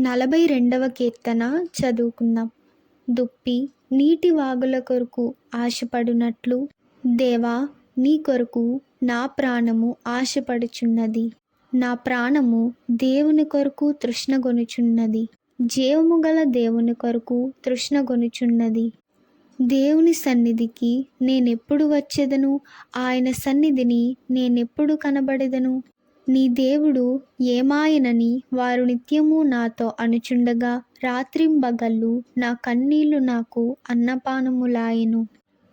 నలభై రెండవ కీర్తన చదువుకుందాం. దుప్పి నీటి వాగుల కొరకు ఆశపడునట్లు దేవా నీ కొరకు నా ప్రాణము ఆశపడుచున్నది. నా ప్రాణము దేవుని కొరకు తృష్ణగొనుచున్నది జీవము గల దేవుని కొరకు తృష్ణగొనుచున్నది దేవుని సన్నిధికి నేనెప్పుడు వచ్చేదను? ఆయన సన్నిధిని నేనెప్పుడు కనబడెదను? నీ దేవుడు ఏమాయనని వారు నిత్యము నాతో అనుచుండగా రాత్రింబగళ్ళు నా కన్నీళ్ళు నాకు అన్నపానములాయెను.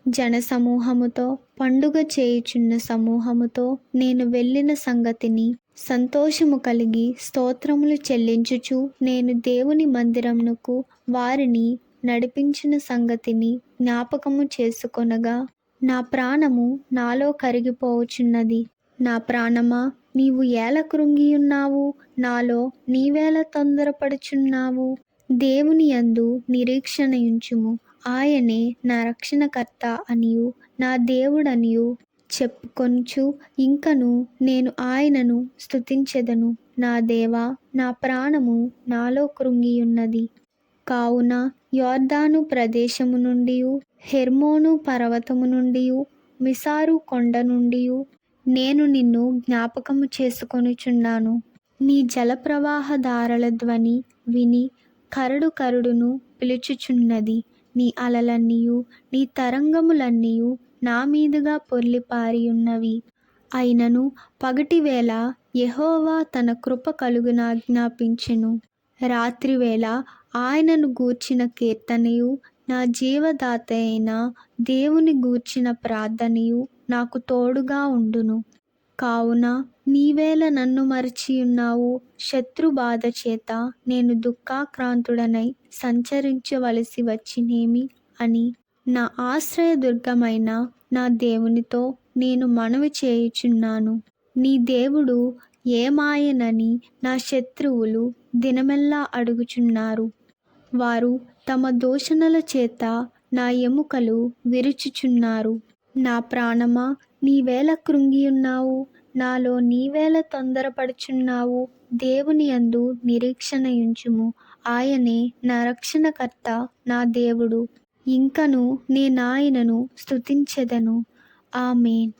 జనసమూహముతో పండుగ చేయుచున్న సమూహముతో నేను వెళ్ళిన సంగతిని సంతోషము కలిగి స్తోత్రములు చెల్లించుచు నేను దేవుని మందిరమునకు వారిని నడిపించిన సంగతిని జ్ఞాపకము చేసుకొనగా నా ప్రాణము నాలో కరిగిపోవచున్నది. నా ప్రాణమా? నీవు ఏల కృంగియున్నావు? నాలో నీవేల తొందరపడుచున్నావు? దేవుని యందు నిరీక్షణయుంచుము. ఆయనే నా రక్షణకర్త అనియు నా దేవుడనియు చెప్పుకొనుచు ఇంకను నేను ఆయనను స్థుతించెదను నా దేవా నా ప్రాణము నాలో కృంగియున్నది. కావున యోర్దాను ప్రదేశము నుండి హెర్మోను పర్వతము నుండి మిసారు కొండ నుండి నేను నిన్ను జ్ఞాపకము చేసుకొనుచున్నాను. నీ జలప్రవాహదారల ధ్వని విని కరడు కరుడును పిలుచుచున్నది. నీ అలలన్నీయు నీ తరంగములన్నీయు నా మీదుగా పొర్లిపారియున్నవి. అయినను పగటివేళ యెహోవా తన కృప కలుగునాజ్ఞాపించెను. రాత్రివేళ ఆయనను గూర్చిన కీర్తనయు నా జీవదాత అయిన దేవుని గూర్చిన ప్రార్థనయు నాకు తోడుగా ఉండును. కావున నీవేళ నన్ను మరచియున్నావు శత్రు బాధ చేత నేను దుఃఖాక్రాంతుడనై సంచరించవలసి వచ్చినేమి అని నా ఆశ్రయదుర్గమైన నా దేవునితో నేను మనవి చేయుచున్నాను. నీ దేవుడు ఏమాయనని నా శత్రువులు దినమెల్లా అడుగుచున్నారు. వారు తమ దూషణల చేత నా ఎముకలు విరుచుచున్నారు. నా ప్రాణమా నీవేళ కృంగియున్నావు. నాలో నీవేళ తొందరపడుచున్నావు. దేవుని యందు నిరీక్షణయుంచుము. ఆయనే నా రక్షణకర్త నా దేవుడు. ఇంకను నేనాయనను స్థుతించెదను ఆమెన్.